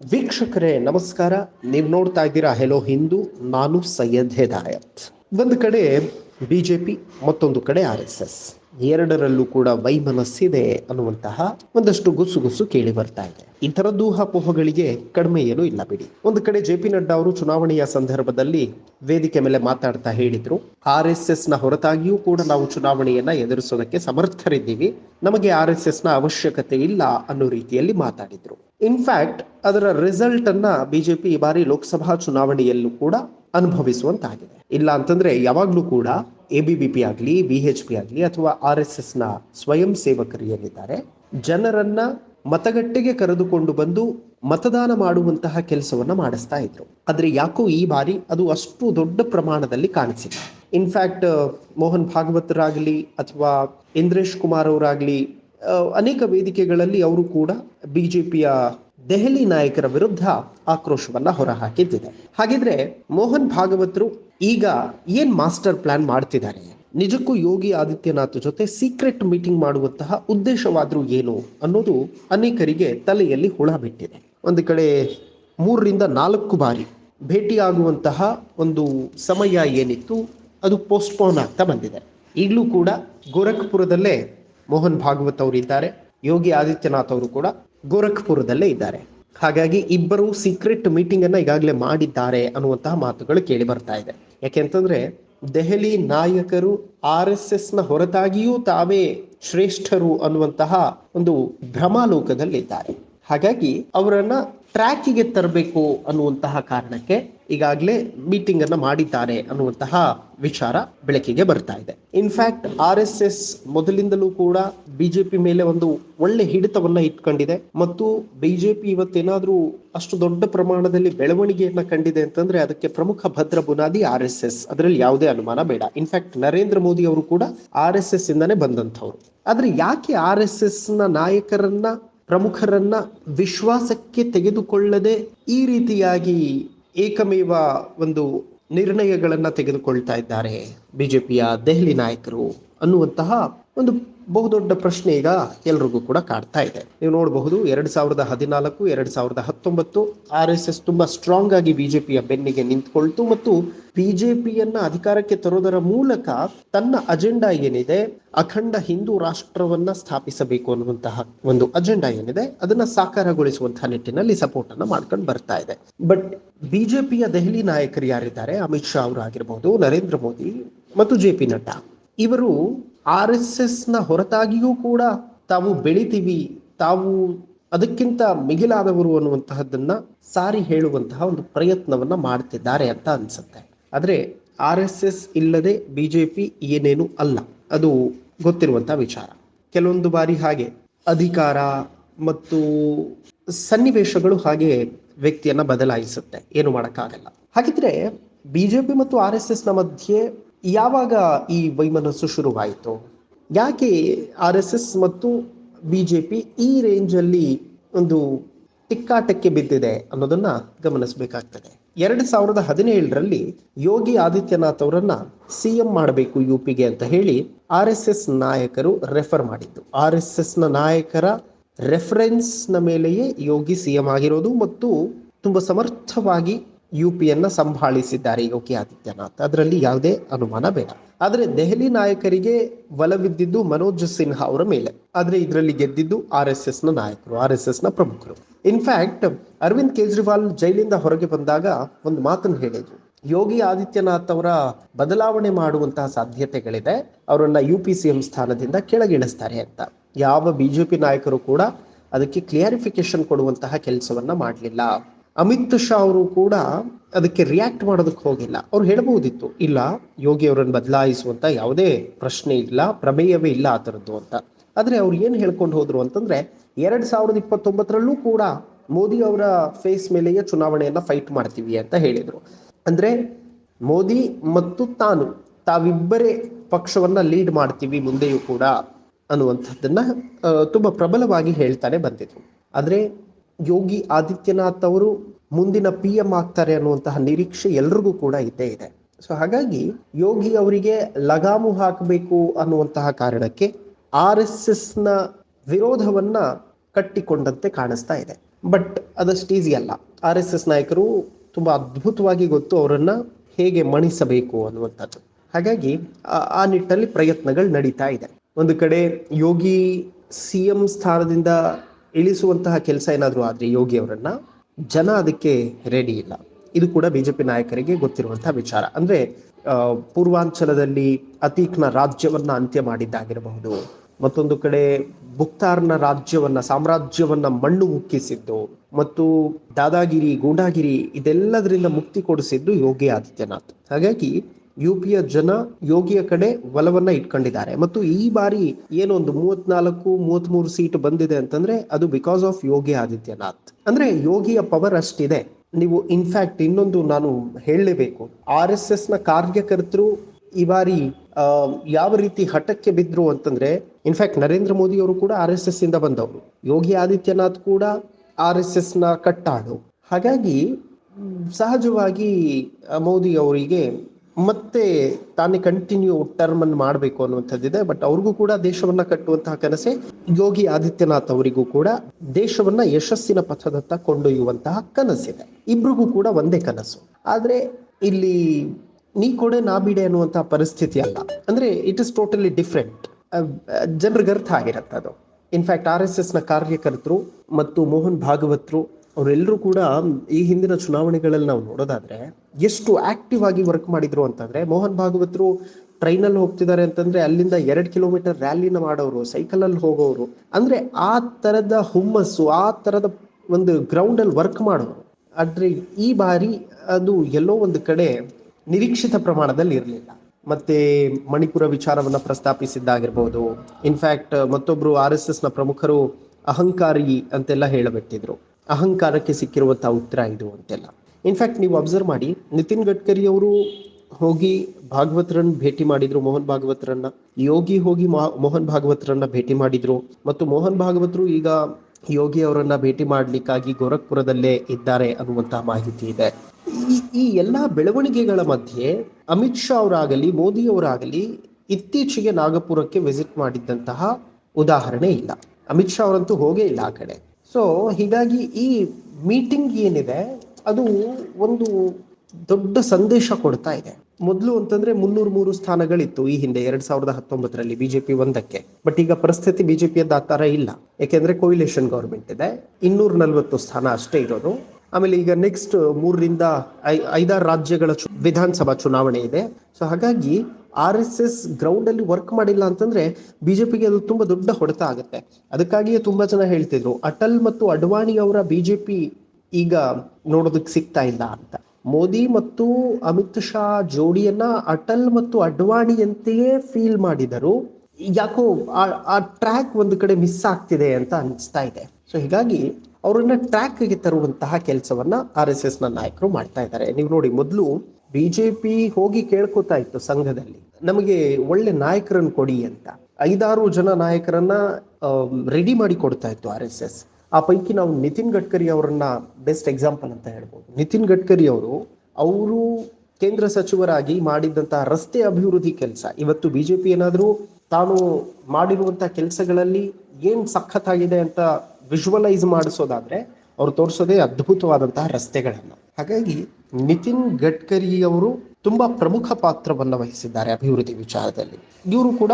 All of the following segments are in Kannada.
ವೀಕ್ಷಕರೇ, ನಮಸ್ಕಾರ. ನೀವು ನೋಡ್ತಾ ಇದ್ದೀರಾ ಹೆಲೋ ಹಿಂದೂ ನಾನು ಸೈಯದ್ ಹೆದಾಯತ್. ಒಂದು ಕಡೆ ಬಿಜೆಪಿ, ಮತ್ತೊಂದು ಕಡೆ ಆರ್ ಎಸ್ ಎಸ್. ಎರಡರಲ್ಲೂ ಕೂಡ ವೈಮನಸ್ಸಿದೆ ಅನ್ನುವಂತಹ ಒಂದಷ್ಟು ಗುಸುಗುಸು ಕೇಳಿ ಬರ್ತಾ ಇದೆ. ಈ ತರದ್ದು ಊಹಾಪೋಹಗಳಿಗೆ ಕಡಿಮೆ ಏನು ಇಲ್ಲ ಬಿಡಿ. ಒಂದು ಕಡೆ ಜೆ ಪಿ ನಡ್ಡಾ ಅವರು ಚುನಾವಣೆಯ ಸಂದರ್ಭದಲ್ಲಿ ವೇದಿಕೆ ಮೇಲೆ ಮಾತಾಡ್ತಾ ಹೇಳಿದ್ರು. ಆರ್ ಎಸ್ ಎಸ್ನ ಹೊರತಾಗಿಯೂ ಕೂಡ ನಾವು ಚುನಾವಣೆಯನ್ನ ಎದುರಿಸೋದಕ್ಕೆ ಸಮರ್ಥರಿದ್ದೀವಿ. ನಮಗೆ ಆರ್ ಎಸ್ ಎಸ್ನ ಅವಶ್ಯಕತೆ ಇಲ್ಲ ಅನ್ನೋ ರೀತಿಯಲ್ಲಿ ಮಾತಾಡಿದ್ರು. ಇನ್ಫ್ಯಾಕ್ಟ್ ಅದರ ರಿಸಲ್ಟ್ ಅನ್ನ ಬಿಜೆಪಿ ಈ ಬಾರಿ ಲೋಕಸಭಾ ಚುನಾವಣೆಯಲ್ಲೂ ಕೂಡ ಅನುಭವಿಸುವಂತಾಗಿದೆ. ಇಲ್ಲ ಅಂತಂದ್ರೆ ಯಾವಾಗ್ಲೂ ಕೂಡ ಎ ಬಿ ಬಿ ಪಿ ಆಗಲಿ ಬಿ ಎಚ್ ಪಿ ಆಗಲಿ ಅಥವಾ ಆರ್ ಎಸ್ ಎಸ್ನ ಸ್ವಯಂ ಸೇವಕರು ಏನಿದ್ದಾರೆ ಜನರನ್ನ ಮತಗಟ್ಟೆಗೆ ಕರೆದುಕೊಂಡು ಬಂದು ಮತದಾನ ಮಾಡುವಂತಹ ಕೆಲಸವನ್ನ ಮಾಡಿಸ್ತಾ ಇದ್ರು. ಆದ್ರೆ ಯಾಕೋ ಈ ಬಾರಿ ಅದು ಅಷ್ಟು ದೊಡ್ಡ ಪ್ರಮಾಣದಲ್ಲಿ ಕಾಣಿಸಿಲ್ಲ. ಇನ್ಫ್ಯಾಕ್ಟ್ ಮೋಹನ್ ಭಾಗವತರಾಗಲಿ ಅಥವಾ ಇಂದ್ರೇಶ್ ಕುಮಾರ್ ಅವರಾಗ್ಲಿ ಅನೇಕ ವೇದಿಕೆಗಳಲ್ಲಿ ಅವರು ಕೂಡ ಬಿಜೆಪಿಯ ದೆಹಲಿ ನಾಯಕರ ವಿರುದ್ಧ ಆಕ್ರೋಶವನ್ನ ಹೊರಹಾಕಿದ್ದಿದೆ ಹಾಗಿದ್ರೆ ಮೋಹನ್ ಭಾಗವತರು ಈಗ ಏನ್ ಮಾಸ್ಟರ್ ಪ್ಲಾನ್ ಮಾಡ್ತಿದ್ದಾರೆ? ನಿಜಕ್ಕೂ ಯೋಗಿ ಆದಿತ್ಯನಾಥ್ ಜೊತೆ ಸೀಕ್ರೆಟ್ ಮೀಟಿಂಗ್ ಮಾಡುವಂತಹ ಉದ್ದೇಶವಾದ್ರೂ ಏನು ಅನ್ನೋದು ಅನೇಕರಿಗೆ ತಲೆಯಲ್ಲಿ ಹುಳ ಬಿಟ್ಟಿದೆ. ಒಂದು ಕಡೆ ಮೂರರಿಂದ ನಾಲ್ಕು ಬಾರಿ ಭೇಟಿಯಾಗುವಂತಹ ಒಂದು ಸಮಯ ಏನಿತ್ತು, ಅದು ಪೋಸ್ಟ್ಪೋನ್ ಆಗ್ತಾ ಬಂದಿದೆ. ಈಗಲೂ ಕೂಡ ಗೋರಖ್ಪುರದಲ್ಲೇ ಮೋಹನ್ ಭಾಗವತ್ ಅವರು ಇದ್ದಾರೆ, ಯೋಗಿ ಆದಿತ್ಯನಾಥ್ ಅವರು ಕೂಡ ಗೋರಖ್ಪುರದಲ್ಲೇ ಇದ್ದಾರೆ. ಹಾಗಾಗಿ ಇಬ್ಬರು ಸೀಕ್ರೆಟ್ ಮೀಟಿಂಗ್ ಅನ್ನ ಈಗಾಗಲೇ ಮಾಡಿದ್ದಾರೆ ಅನ್ನುವಂತಹ ಮಾತುಗಳು ಕೇಳಿ ಬರ್ತಾ ಇದೆ. ಯಾಕೆಂತಂದ್ರೆ ದೆಹಲಿ ನಾಯಕರು ಆರ್ ಎಸ್ ಎಸ್ನ ಹೊರತಾಗಿಯೂ ತಾವೇ ಶ್ರೇಷ್ಠರು ಅನ್ನುವಂತಹ ಒಂದು ಭ್ರಮಾಲೋಕದಲ್ಲಿದ್ದಾರೆ. ಹಾಗಾಗಿ ಅವರನ್ನ ಟ್ರ್ಯಾಕಿಗೆ ತರಬೇಕು ಅನ್ನುವಂತಹ ಕಾರಣಕ್ಕೆ ಈಗಾಗಲೇ ಮೀಟಿಂಗ್ ಅನ್ನು ಮಾಡಿದ್ದಾರೆ ಅನ್ನುವಂತಹ ವಿಚಾರ ಬೆಳಕಿಗೆ ಬರ್ತಾ ಇದೆ. ಇನ್ಫ್ಯಾಕ್ಟ್ ಆರ್ ಎಸ್ ಎಸ್ ಮೊದಲಿಂದಲೂ ಕೂಡ ಬಿಜೆಪಿ ಮೇಲೆ ಒಂದು ಒಳ್ಳೆ ಹಿಡಿತವನ್ನ ಇಟ್ಕೊಂಡಿದೆ ಮತ್ತು ಬಿಜೆಪಿ ಇವತ್ತೇನಾದ್ರೂ ಅಷ್ಟು ದೊಡ್ಡ ಪ್ರಮಾಣದಲ್ಲಿ ಬೆಳವಣಿಗೆಯನ್ನ ಕಂಡಿದೆ ಅಂತಂದ್ರೆ ಅದಕ್ಕೆ ಪ್ರಮುಖ ಭದ್ರ ಬುನಾದಿ ಆರ್ ಎಸ್ ಎಸ್ ಅದರಲ್ಲಿ ಯಾವುದೇ ಅನುಮಾನ ಬೇಡ. ಇನ್ಫ್ಯಾಕ್ಟ್ ನರೇಂದ್ರ ಮೋದಿ ಅವರು ಕೂಡ ಆರ್ ಎಸ್ ಎಸ್ ಇಂದಾನೆ ಬಂದಂಥವ್ರು. ಆದ್ರೆ ಯಾಕೆ ಆರ್ ಎಸ್ ಎಸ್ನ ನಾಯಕರನ್ನ, ಪ್ರಮುಖರನ್ನ ವಿಶ್ವಾಸಕ್ಕೆ ತೆಗೆದುಕೊಳ್ಳದೆ ಈ ರೀತಿಯಾಗಿ ಏಕಮೇವ ಒಂದು ನಿರ್ಣಯಗಳನ್ನು ತೆಗೆದುಕೊಳ್ತಾ ಇದ್ದಾರೆ. ಬಿಜೆಪಿಯ ದೆಹಲಿ ನಾಯಕರು ಅನ್ನುವಂತಹ ಒಂದು ಬಹುದೊಡ್ಡ ಪ್ರಶ್ನೆ ಈಗ ಎಲ್ರಿಗೂ ಕೂಡ ಕಾಡ್ತಾ ಇದೆ. ನೀವು ನೋಡಬಹುದು ಎರಡ್ ಸಾವಿರದ ಹದಿನಾಲ್ಕು, ಎರಡ್ ಸಾವಿರದ ಹತ್ತೊಂಬತ್ತು ಆರ್ ಎಸ್ ಎಸ್ ತುಂಬಾ ಸ್ಟ್ರಾಂಗ್ ಆಗಿ ಬಿಜೆಪಿಯ ಬೆನ್ನಿಗೆ ನಿಂತ್ಕೊಳ್ತು ಮತ್ತು ಬಿಜೆಪಿಯನ್ನ ಅಧಿಕಾರಕ್ಕೆ ತರೋದರ ಮೂಲಕ ತನ್ನ ಅಜೆಂಡಾ ಏನಿದೆ, ಅಖಂಡ ಹಿಂದೂ ರಾಷ್ಟ್ರವನ್ನ ಸ್ಥಾಪಿಸಬೇಕು ಅನ್ನುವಂತಹ ಒಂದು ಅಜೆಂಡಾ ಏನಿದೆ, ಅದನ್ನ ಸಾಕಾರಗೊಳಿಸುವಂತಹ ನಿಟ್ಟಿನಲ್ಲಿ ಸಪೋರ್ಟ್ ಅನ್ನ ಮಾಡ್ಕೊಂಡು ಬರ್ತಾ ಇದೆ. ಬಟ್ ಬಿಜೆಪಿಯ ದೆಹಲಿ ನಾಯಕರು ಯಾರಿದ್ದಾರೆ? ಅಮಿತ್ ಶಾ ಅವರು ಆಗಿರಬಹುದು ನರೇಂದ್ರ ಮೋದಿ ಮತ್ತು ಜೆ ಪಿ ನಡ್ಡಾ. ಇವರು ಆರ್ ಎಸ್ ಎಸ್ನ ಹೊರತಾಗಿಯೂ ಕೂಡ ತಾವು ಬೆಳಿತೀವಿ, ತಾವು ಅದಕ್ಕಿಂತ ಮಿಗಿಲಾದವರು ಅನ್ನುವಂತಹದ್ದನ್ನ ಸಾರಿ ಹೇಳುವಂತಹ ಒಂದು ಪ್ರಯತ್ನವನ್ನ ಮಾಡ್ತಿದ್ದಾರೆ ಅಂತ ಅನ್ಸುತ್ತೆ. ಆದ್ರೆ ಆರ್ ಎಸ್ ಎಸ್ ಇಲ್ಲದೆ ಬಿಜೆಪಿ ಏನೇನು ಅಲ್ಲ. ಅದು ಗೊತ್ತಿರುವಂತಹ ವಿಚಾರ. ಕೆಲವೊಂದು ಬಾರಿ ಹಾಗೆ ಅಧಿಕಾರ ಮತ್ತು ಸನ್ನಿವೇಶಗಳು ಹಾಗೆ ವ್ಯಕ್ತಿಯನ್ನ ಬದಲಾಯಿಸುತ್ತೆ. ಏನು ಮಾಡಕ್ಕಾಗಲ್ಲ. ಹಾಗಿದ್ರೆ ಬಿಜೆಪಿ ಮತ್ತು ಆರ್ ಎಸ್ ಎಸ್ನ ಮಧ್ಯೆ ಯಾವಾಗ ಈ ವೈಮನಸ್ಸು ಶುರುವಾಯಿತು? ಯಾಕೆ ಆರ್ ಎಸ್ ಎಸ್ ಮತ್ತು ಬಿಜೆಪಿ ಈ ರೇಂಜ್ ಅಲ್ಲಿ ಒಂದು ತಿಕ್ಕಾಟಕ್ಕೆ ಬಿದ್ದಿದೆ ಅನ್ನೋದನ್ನ ಗಮನಿಸಬೇಕಾಗ್ತದೆ. ಎರಡ್ ಸಾವಿರದ ಹದಿನೇಳರಲ್ಲಿ ಯೋಗಿ ಆದಿತ್ಯನಾಥ್ ಅವರನ್ನ ಸಿಎಂ ಮಾಡಬೇಕು ಯು ಪಿಗೆ ಅಂತ ಹೇಳಿ ಆರ್ ಎಸ್ ಎಸ್ ನಾಯಕರು ರೆಫರ್ ಮಾಡಿದ್ದು. ಆರ್ ಎಸ್ ಎಸ್ನ ನಾಯಕರ ರೆಫರೆನ್ಸ್ನ ಮೇಲೆಯೇ ಯೋಗಿ ಸಿಎಂ ಆಗಿರೋದು ಮತ್ತು ತುಂಬಾ ಸಮರ್ಥವಾಗಿ ಯುಪಿಯನ್ನ ಸಂಭಾಳಿಸಿದ್ದಾರೆ ಯೋಗಿ ಆದಿತ್ಯನಾಥ್. ಅದರಲ್ಲಿ ಯಾವುದೇ ಅನುಮಾನ ಬೇಡ. ಆದರೆ ದೆಹಲಿ ನಾಯಕರಿಗೆ ಒಲವಿದ್ದಿದ್ದು ಮನೋಜ್ ಸಿನ್ಹಾ ಅವರ ಮೇಲೆ. ಆದರೆ ಇದರಲ್ಲಿ ಗೆದ್ದಿದ್ದು ಆರ್ ಎಸ್ ಎಸ್ನ ನಾಯಕರು, ಆರ್ ಎಸ್ ಎಸ್ನ ಪ್ರಮುಖರು ಇನ್ಫ್ಯಾಕ್ಟ್ ಅರವಿಂದ್ ಕೇಜ್ರಿವಾಲ್ ಜೈಲಿಂದ ಹೊರಗೆ ಬಂದಾಗ ಒಂದು ಮಾತನ್ನು ಹೇಳಿದ್ರು. ಯೋಗಿ ಆದಿತ್ಯನಾಥ್ ಅವರ ಬದಲಾವಣೆ ಮಾಡುವಂತಹ ಸಾಧ್ಯತೆಗಳಿದೆ. ಅವರನ್ನ ಯು ಪಿ ಸಿ ಎಂ ಸ್ಥಾನದಿಂದ ಕೆಳಗಿಳಿಸ್ತಾರೆ ಅಂತ. ಯಾವ ಬಿಜೆಪಿ ನಾಯಕರು ಕೂಡ ಅದಕ್ಕೆ ಕ್ಲಿಯರಿಫಿಕೇಶನ್ ಕೊಡುವಂತಹ ಕೆಲಸವನ್ನ ಮಾಡಲಿಲ್ಲ. ಅಮಿತ್ ಶಾ ಅವರು ಕೂಡ ಅದಕ್ಕೆ ರಿಯಾಕ್ಟ್ ಮಾಡೋದಕ್ಕೆ ಹೋಗಿಲ್ಲ. ಅವ್ರು ಹೇಳಬಹುದಿತ್ತು, ಇಲ್ಲ ಯೋಗಿ ಅವರನ್ನು ಬದಲಾಯಿಸುವಂತ ಯಾವುದೇ ಪ್ರಶ್ನೆ ಇಲ್ಲ, ಪ್ರಮೇಯವೇ ಇಲ್ಲ ಆ ಥರದ್ದು ಅಂತ. ಆದ್ರೆ ಅವ್ರು ಏನು ಹೇಳ್ಕೊಂಡು ಹೋದ್ರು ಅಂತಂದ್ರೆ, ಎರಡ್ ಸಾವಿರದ ಇಪ್ಪತ್ತೊಂಬತ್ತರಲ್ಲೂ ಕೂಡ ಮೋದಿ ಅವರ ಫೇಸ್ ಮೇಲೆಯೇ ಚುನಾವಣೆಯನ್ನ ಫೈಟ್ ಮಾಡ್ತೀವಿ ಅಂತ ಹೇಳಿದರು. ಅಂದ್ರೆ ಮೋದಿ ಮತ್ತು ತಾನು, ತಾವಿಬ್ಬರೇ ಪಕ್ಷವನ್ನ ಲೀಡ್ ಮಾಡ್ತೀವಿ ಮುಂದೆಯೂ ಕೂಡ ಅನ್ನುವಂಥದ್ದನ್ನ ತುಂಬಾ ಪ್ರಬಲವಾಗಿ ಹೇಳ್ತಾನೆ ಬಂದಿದ್ರು. ಆದ್ರೆ ಯೋಗಿ ಆದಿತ್ಯನಾಥ್ ಅವರು ಮುಂದಿನ ಪಿ ಎಂ ಆಗ್ತಾರೆ ಅನ್ನುವಂತಹ ನಿರೀಕ್ಷೆ ಎಲ್ರಿಗೂ ಕೂಡ ಇದ್ದೇ ಇದೆ. ಸೊ ಹಾಗಾಗಿ ಯೋಗಿ ಅವರಿಗೆ ಲಗಾಮು ಹಾಕಬೇಕು ಅನ್ನುವಂತಹ ಕಾರಣಕ್ಕೆ ಆರ್ ಎಸ್ ಎಸ್ನ ವಿರೋಧವನ್ನ ಕಟ್ಟಿಕೊಂಡಂತೆ ಕಾಣಿಸ್ತಾ ಇದೆ. ಬಟ್ ಅದಷ್ಟು ಈಸಿ ಅಲ್ಲ. ಆರ್ ಎಸ್ ಎಸ್ ನಾಯಕರು ತುಂಬಾ ಅದ್ಭುತವಾಗಿ ಗೊತ್ತು ಅವರನ್ನ ಹೇಗೆ ಮಣಿಸಬೇಕು ಅನ್ನುವಂಥದ್ದು. ಹಾಗಾಗಿ ಆ ನಿಟ್ಟಲ್ಲಿ ಪ್ರಯತ್ನಗಳು ನಡೀತಾ ಇದೆ. ಒಂದು ಕಡೆ ಯೋಗಿ ಸಿ ಎಂ ಸ್ಥಾನದಿಂದ ಇಳಿಸುವಂತಹ ಕೆಲಸ ಏನಾದರೂ ಆದ್ರೆ ಯೋಗಿ ಅವರನ್ನ ಜನ ಅದಕ್ಕೆ ರೆಡಿ ಇಲ್ಲ. ಇದು ಕೂಡ ಬಿಜೆಪಿ ನಾಯಕರಿಗೆ ಗೊತ್ತಿರುವಂತಹ ವಿಚಾರ. ಅಂದ್ರೆ ಪೂರ್ವಾಂಚಲದಲ್ಲಿ ಅತೀಕ್ನ ರಾಜ್ಯವನ್ನ ಅಂತ್ಯ ಮಾಡಿದ್ದಾಗಿರಬಹುದು. ಮತ್ತೊಂದು ಕಡೆ ಬುಕ್ತಾರ್ನ ರಾಜ್ಯವನ್ನ, ಸಾಮ್ರಾಜ್ಯವನ್ನ ಮಣ್ಣು ಮುಕ್ಕಿಸಿದ್ದು ಮತ್ತು ದಾದಾಗಿರಿ, ಗೂಂಡಾಗಿರಿ ಇದೆಲ್ಲದರಿಂದ ಮುಕ್ತಿ ಕೊಡಿಸಿದ್ದು ಯೋಗಿ ಆದಿತ್ಯನಾಥ್. ಹಾಗಾಗಿ ಯು ಪಿಯ ಜನ ಯೋಗಿಯ ಕಡೆ ಒಲವನ್ನ ಇಟ್ಕೊಂಡಿದ್ದಾರೆ. ಮತ್ತು ಈ ಬಾರಿ ಏನೊಂದು ಮೂವತ್ನಾಲ್ಕು, ಮೂವತ್ಮೂರು ಸೀಟ್ ಬಂದಿದೆ ಅಂತಂದ್ರೆ ಅದು ಬಿಕಾಸ್ ಆಫ್ ಯೋಗಿ ಆದಿತ್ಯನಾಥ್. ಅಂದ್ರೆ ಯೋಗಿಯ ಪವರ್ ಅಷ್ಟಿದೆ. ನೀವು ಇನ್ಫ್ಯಾಕ್ಟ್ ಇನ್ನೊಂದು ನಾನು ಹೇಳಲೇಬೇಕು. ಆರ್ ಎಸ್ ಎಸ್ನ ಕಾರ್ಯಕರ್ತರು ಈ ಬಾರಿ ಯಾವ ರೀತಿ ಹಠಕ್ಕೆ ಬಿದ್ರು ಅಂತಂದ್ರೆ ಇನ್ಫ್ಯಾಕ್ಟ್ ನರೇಂದ್ರ ಮೋದಿ ಅವರು ಕೂಡ ಆರ್ ಎಸ್ ಎಸ್ ಇಂದ ಬಂದವರು. ಯೋಗಿ ಆದಿತ್ಯನಾಥ್ ಕೂಡ ಆರ್ ಎಸ್ ಎಸ್ನ ಕಟ್ಟಾಳು. ಹಾಗಾಗಿ ಸಹಜವಾಗಿ ಮೋದಿ ಅವರಿಗೆ ಮತ್ತೆ ತಾನೇ ಕಂಟಿನ್ಯೂ ಟರ್ಮ್ ಅನ್ನು ಮಾಡಬೇಕು ಅನ್ನುವಂಥದ್ದಿದೆ. ಬಟ್ ಅವ್ರಿಗೂ ಕೂಡ ದೇಶವನ್ನ ಕಟ್ಟುವಂತಹ ಕನಸೆ ಯೋಗಿ ಆದಿತ್ಯನಾಥ್ ಅವರಿಗೂ ಕೂಡ ದೇಶವನ್ನ ಯಶಸ್ಸಿನ ಪಥದತ್ತ ಕೊಂಡೊಯ್ಯುವಂತಹ ಕನಸಿದೆ. ಇಬ್ರಿಗೂ ಕೂಡ ಒಂದೇ ಕನಸು. ಆದ್ರೆ ಇಲ್ಲಿ ನೀ ಕೊಡೆ ನಾ ಬಿಡೆ ಅನ್ನುವಂತಹ ಪರಿಸ್ಥಿತಿ ಅಲ್ಲ. ಅಂದ್ರೆ ಇಟ್ ಇಸ್ ಟೋಟಲಿ ಡಿಫ್ರೆಂಟ್ ಜನರಿಗೆ ಅರ್ಥ ಆಗಿರತ್ತೆ ಅದು. ಇನ್ಫ್ಯಾಕ್ಟ್ ಆರ್ ಎಸ್ ಎಸ್ನ ಕಾರ್ಯಕರ್ತರು ಮತ್ತು ಮೋಹನ್ ಭಾಗವತ್ರು ಅವರೆಲ್ಲರೂ ಕೂಡ ಈ ಹಿಂದಿನ ಚುನಾವಣೆಗಳಲ್ಲಿ ನಾವು ನೋಡೋದಾದ್ರೆ ಎಷ್ಟು ಆಕ್ಟಿವ್ ಆಗಿ ವರ್ಕ್ ಮಾಡಿದ್ರು ಅಂತಂದ್ರೆ ಮೋಹನ್ ಭಾಗವತ್ರು ಟ್ರೈನಲ್ಲಿ ಹೋಗ್ತಿದ್ದಾರೆ ಅಂತಂದ್ರೆ ಅಲ್ಲಿಂದ ಎರಡ್ ಕಿಲೋಮೀಟರ್ ರ್ಯಾಲಿನ ಮಾಡೋರು ಸೈಕಲ್ ಅಲ್ಲಿ ಹೋಗೋರು. ಅಂದ್ರೆ ಆ ತರದ ಹುಮ್ಮಸ್ಸು, ಆ ತರದ ಒಂದು ಗ್ರೌಂಡ್ ಅಲ್ಲಿ ವರ್ಕ್ ಮಾಡೋರು. ಆದ್ರೆ ಈ ಬಾರಿ ಅದು ಎಲ್ಲೋ ಒಂದು ಕಡೆ ನಿರೀಕ್ಷಿತ ಪ್ರಮಾಣದಲ್ಲಿ ಇರಲಿಲ್ಲ. ಮತ್ತೆ ಮಣಿಪುರ ವಿಚಾರವನ್ನ ಪ್ರಸ್ತಾಪಿಸಿದ್ದಾಗಿರ್ಬೋದು. ಇನ್ಫ್ಯಾಕ್ಟ್ ಮತ್ತೊಬ್ರು ಆರ್ ಎಸ್ ಎಸ್ನ ಪ್ರಮುಖರು ಅಹಂಕಾರಿ ಅಂತೆಲ್ಲ ಹೇಳಬಿಟ್ಟಿದ್ರು. ಅಹಂಕಾರಕ್ಕೆ ಸಿಕ್ಕಿರುವಂತಹ ಉತ್ತರ ಇದು ಅಂತೆಲ್ಲ. ಇನ್ಫ್ಯಾಕ್ಟ್ ನೀವು ಅಬ್ಸರ್ವ್ ಮಾಡಿ, ನಿತಿನ್ ಗಡ್ಕರಿ ಅವರು ಹೋಗಿ ಭಾಗವತರನ್ನ ಭೇಟಿ ಮಾಡಿದ್ರು, ಮೋಹನ್ ಭಾಗವತರನ್ನ. ಯೋಗಿ ಹೋಗಿ ಮೋಹನ್ ಭಾಗವತರನ್ನ ಭೇಟಿ ಮಾಡಿದ್ರು. ಮತ್ತು ಮೋಹನ್ ಭಾಗವತರು ಈಗ ಯೋಗಿ ಅವರನ್ನ ಭೇಟಿ ಮಾಡ್ಲಿಕ್ಕಾಗಿ ಗೋರಖ್ಪುರದಲ್ಲೇ ಇದ್ದಾರೆ ಅನ್ನುವಂತಹ ಮಾಹಿತಿ ಇದೆ. ಈ ಎಲ್ಲಾ ಬೆಳವಣಿಗೆಗಳ ಮಧ್ಯೆ ಅಮಿತ್ ಶಾ ಅವರಾಗಲಿ, ಮೋದಿ ಅವರಾಗಲಿ ಇತ್ತೀಚೆಗೆ ನಾಗಪುರಕ್ಕೆ ವಿಸಿಟ್ ಮಾಡಿದ್ದಂತಹ ಉದಾಹರಣೆ ಇಲ್ಲ. ಅಮಿತ್ ಶಾ ಅವರಂತೂ ಹೋಗೇ ಇಲ್ಲ ಆ ಕಡೆ. ಸೊ ಹೀಗಾಗಿ ಈ ಮೀಟಿಂಗ್ ಏನಿದೆ, ಅದು ಒಂದು ದೊಡ್ಡ ಸಂದೇಶ ಕೊಡ್ತಾ ಇದೆ. ಮೊದಲು ಅಂತಂದ್ರೆ ಮುನ್ನೂರ ಮೂರು ಸ್ಥಾನಗಳಿತ್ತು ಈ ಹಿಂದೆ, ಎರಡ್ ಸಾವಿರದ ಹತ್ತೊಂಬತ್ತರಲ್ಲಿ ಬಿಜೆಪಿ ಒಂದಕ್ಕೆ. ಬಟ್ ಈಗ ಪರಿಸ್ಥಿತಿ ಬಿಜೆಪಿಯದ್ದು ಆ ತರ ಇಲ್ಲ. ಯಾಕೆಂದ್ರೆ ಕೋಯಿಲೇಷನ್ ಗೌರ್ಮೆಂಟ್ ಇದೆ, ಇನ್ನೂರ ನಲ್ವತ್ತು ಸ್ಥಾನ ಅಷ್ಟೇ ಇರೋದು. ಆಮೇಲೆ ಈಗ ನೆಕ್ಸ್ಟ್ ಮೂರರಿಂದ ಐದಾರು ರಾಜ್ಯಗಳ ವಿಧಾನಸಭಾ ಚುನಾವಣೆ ಇದೆ. ಸೊ ಹಾಗಾಗಿ ಆರ್ ಎಸ್ ಎಸ್ ಗ್ರೌಂಡ್ ಅಲ್ಲಿ ವರ್ಕ್ ಮಾಡಿಲ್ಲ ಅಂತಂದ್ರೆ ಬಿಜೆಪಿಗೆ ಅದು ತುಂಬಾ ದೊಡ್ಡ ಹೊಡೆತ ಆಗುತ್ತೆ. ಅದಕ್ಕಾಗಿಯೇ ತುಂಬಾ ಜನ ಹೇಳ್ತಿದ್ರು, ಅಟಲ್ ಮತ್ತು ಅಡ್ವಾಣಿ ಅವರ ಬಿಜೆಪಿ ಈಗ ನೋಡೋದಕ್ಕೆ ಸಿಗ್ತಾ ಇಲ್ಲ ಅಂತ. ಮೋದಿ ಮತ್ತು ಅಮಿತ್ ಶಾ ಜೋಡಿಯನ್ನ ಅಟಲ್ ಮತ್ತು ಅಡ್ವಾಣಿಯಂತೆಯೇ ಫೀಲ್ ಮಾಡಿದರು. ಯಾಕೋ ಆ ಟ್ರ್ಯಾಕ್ ಒಂದು ಕಡೆ ಮಿಸ್ ಆಗ್ತಿದೆ ಅಂತ ಅನಿಸ್ತಾ ಇದೆ. ಸೊ ಹೀಗಾಗಿ ಅವರನ್ನ ಟ್ರ್ಯಾಕ್ಗೆ ತರುವಂತಹ ಕೆಲಸವನ್ನ ಆರ್ ಎಸ್ ಎಸ್ನ ನಾಯಕರು ಮಾಡ್ತಾ ಇದ್ದಾರೆ. ನೀವು ನೋಡಿ, ಮೊದಲು ಬಿಜೆಪಿ ಹೋಗಿ ಕೇಳ್ಕೊತಾ ಇತ್ತು ಸಂಘದಲ್ಲಿ. ನಮಗೆ ಒಳ್ಳೆ ನಾಯಕರನ್ನು ಕೊಡಿ ಅಂತ. ಐದಾರು ಜನ ನಾಯಕರನ್ನ ರೆಡಿ ಮಾಡಿ ಕೊಡ್ತಾ ಇತ್ತು ಆರ್ ಎಸ್ ಎಸ್ ಆ ಪೈಕಿ ನಾವು ನಿತಿನ್ ಗಡ್ಕರಿ ಅವರನ್ನ ಬೆಸ್ಟ್ ಎಕ್ಸಾಂಪಲ್ ಅಂತ ಹೇಳ್ಬೋದು. ನಿತಿನ್ ಗಡ್ಕರಿ ಅವರು ಅವರು ಕೇಂದ್ರ ಸಚಿವರಾಗಿ ಮಾಡಿದಂತಹ ರಸ್ತೆ ಅಭಿವೃದ್ಧಿ ಕೆಲಸ. ಇವತ್ತು ಬಿಜೆಪಿ ಏನಾದರೂ ತಾನು ಮಾಡಿರುವಂತಹ ಕೆಲಸಗಳಲ್ಲಿ ಏನ್ ಸಖತ್ತಾಗಿದೆ ಅಂತ ವಿಜುವಲೈಸ್ ಮಾಡಿಸೋದಾದ್ರೆ ಅವ್ರು ತೋರಿಸೋದೇ ಅದ್ಭುತವಾದಂತಹ ರಸ್ತೆಗಳನ್ನು. ಹಾಗಾಗಿ ನಿತಿನ್ ಗಡ್ಕರಿ ಅವರು ತುಂಬಾ ಪ್ರಮುಖ ಪಾತ್ರವನ್ನು ವಹಿಸಿದ್ದಾರೆ ಅಭಿವೃದ್ಧಿ ವಿಚಾರದಲ್ಲಿ. ಇವರು ಕೂಡ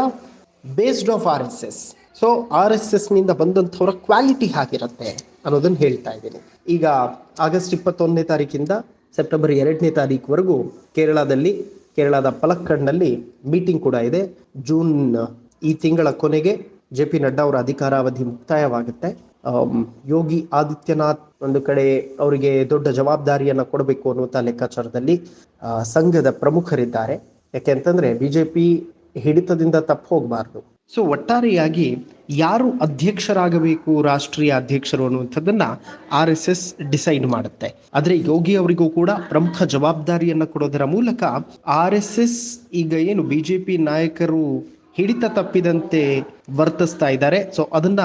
based off R S S so R S ಎಸ್ನಿಂದ ಬಂದಂಥವರ ಕ್ವಾಲಿಟಿ ಹಾಗಿರುತ್ತೆ ಅನ್ನೋದನ್ನ ಹೇಳ್ತಾ ಇದ್ದೀನಿ. ಈಗ ಆಗಸ್ಟ್ ಇಪ್ಪತ್ತೊಂದನೇ ತಾರೀಕಿಂದ ಸೆಪ್ಟೆಂಬರ್ ಎರಡನೇ ತಾರೀಕುವರೆಗೂ ಕೇರಳದಲ್ಲಿ, ಕೇರಳದ ಪಲಕ್ಕಡ್ನಲ್ಲಿ ಮೀಟಿಂಗ್ ಕೂಡ ಇದೆ. ಜೂನ್ ಈ ತಿಂಗಳ ಕೊನೆಗೆ ಜೆ ಪಿ ನಡ್ಡಾ ಅವರ ಅಧಿಕಾರಾವಧಿ ಮುಕ್ತಾಯವಾಗುತ್ತೆ. ಯೋಗಿ ಆದಿತ್ಯನಾಥ್ ಒಂದು ಕಡೆ ಅವರಿಗೆ ದೊಡ್ಡ ಜವಾಬ್ದಾರಿಯನ್ನು ಕೊಡಬೇಕು ಅನ್ನುವಂಥ ಲೆಕ್ಕಾಚಾರದಲ್ಲಿ ಸಂಘದ ಪ್ರಮುಖರಿದ್ದಾರೆ. ಯಾಕೆಂತಂದ್ರೆ ಬಿಜೆಪಿ ಹಿಡಿತದಿಂದ ತಪ್ಪು ಹೋಗಬಾರ್ದು. ಸೊ ಒಟ್ಟಾರೆಯಾಗಿ ಯಾರು ಅಧ್ಯಕ್ಷರಾಗಬೇಕು, ರಾಷ್ಟ್ರೀಯ ಅಧ್ಯಕ್ಷರು ಅನ್ನುವಂಥದ್ದನ್ನ ಆರ್ ಎಸ್ ಎಸ್ ಡಿಸೈಡ್ ಮಾಡುತ್ತೆ. ಆದ್ರೆ ಯೋಗಿ ಅವರಿಗೂ ಕೂಡ ಪ್ರಮುಖ ಜವಾಬ್ದಾರಿಯನ್ನು ಕೊಡೋದರ ಮೂಲಕ ಆರ್ ಎಸ್ ಎಸ್ ಈಗ ಏನು ಬಿಜೆಪಿ ನಾಯಕರು ಹಿಡಿತ ತಪ್ಪಿದಂತೆ ವರ್ತಿಸ್ತಾ ಇದ್ದಾರೆ. ಸೊ ಅದನ್ನ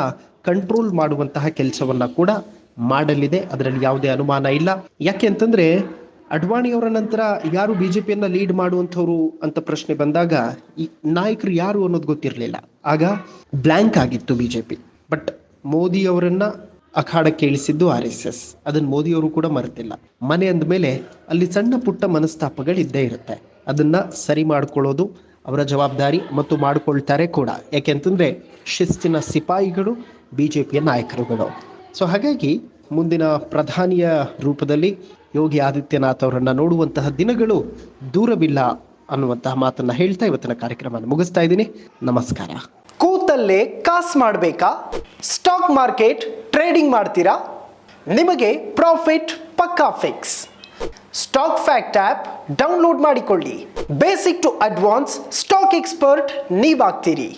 ಕಂಟ್ರೋಲ್ ಮಾಡುವಂತಹ ಕೆಲಸವನ್ನ ಕೂಡ ಮಾಡಲಿದೆ. ಅದರಲ್ಲಿ ಯಾವುದೇ ಅನುಮಾನ ಇಲ್ಲ. ಯಾಕೆ ಅಂತಂದ್ರೆ, ಅಡ್ವಾಣಿ ಅವರ ನಂತರ ಯಾರು ಬಿಜೆಪಿಯನ್ನ ಲೀಡ್ ಮಾಡುವಂಥವ್ರು ಅಂತ ಪ್ರಶ್ನೆ ಬಂದಾಗ, ಈ ನಾಯಕರು ಯಾರು ಅನ್ನೋದು ಗೊತ್ತಿರಲಿಲ್ಲ. ಆಗ ಬ್ಲ್ಯಾಂಕ್ ಆಗಿತ್ತು ಬಿಜೆಪಿ ಬಟ್ ಮೋದಿ ಅವರನ್ನ ಅಖಾಡಕ್ಕೆ ಇಳಿಸಿದ್ದು ಆರ್ ಎಸ್ ಎಸ್ ಅದನ್ನ ಮೋದಿಯವರು ಕೂಡ ಮರೆತಿಲ್ಲ. ಮನೆ ಅಂದಮೇಲೆ ಅಲ್ಲಿ ಸಣ್ಣ ಪುಟ್ಟ ಮನಸ್ತಾಪಗಳು ಇದ್ದೇ ಇರುತ್ತೆ. ಅದನ್ನ ಸರಿ ಮಾಡ್ಕೊಳ್ಳೋದು ಅವರ ಜವಾಬ್ದಾರಿ ಮತ್ತು ಮಾಡಿಕೊಳ್ತಾರೆ ಕೂಡ. ಯಾಕೆಂತಂದ್ರೆ ಶಿಸ್ತಿನ ಸಿಪಾಯಿಗಳು ಬಿಜೆಪಿಯ ನಾಯಕರುಗಳು. ಸೊ ಹಾಗಾಗಿ ಮುಂದಿನ ಪ್ರಧಾನಿಯ ರೂಪದಲ್ಲಿ ಯೋಗಿ ಆದಿತ್ಯನಾಥ್ ಅವರನ್ನು ನೋಡುವಂತಹ ದಿನಗಳು ದೂರವಿಲ್ಲ ಅನ್ನುವಂತಹ ಮಾತನ್ನ ಹೇಳ್ತಾ ಇವತ್ತಿನ ಕಾರ್ಯಕ್ರಮ ಮುಗಿಸ್ತಾ ಇದ್ದೀನಿ. ನಮಸ್ಕಾರ. ಕೂತಲ್ಲೇ ಕಾಸ್ ಮಾಡಬೇಕಾ? ಸ್ಟಾಕ್ ಮಾರ್ಕೆಟ್ ಟ್ರೇಡಿಂಗ್ ಮಾಡ್ತೀರಾ? ನಿಮಗೆ ಪ್ರಾಫಿಟ್ ಪಕ್ಕಾ fix. Stock fact app download ಮಾಡಿಕೊಳ್ಳಿ. Basic to advance stock expert ನೀವಾಗ್ತೀರಿ.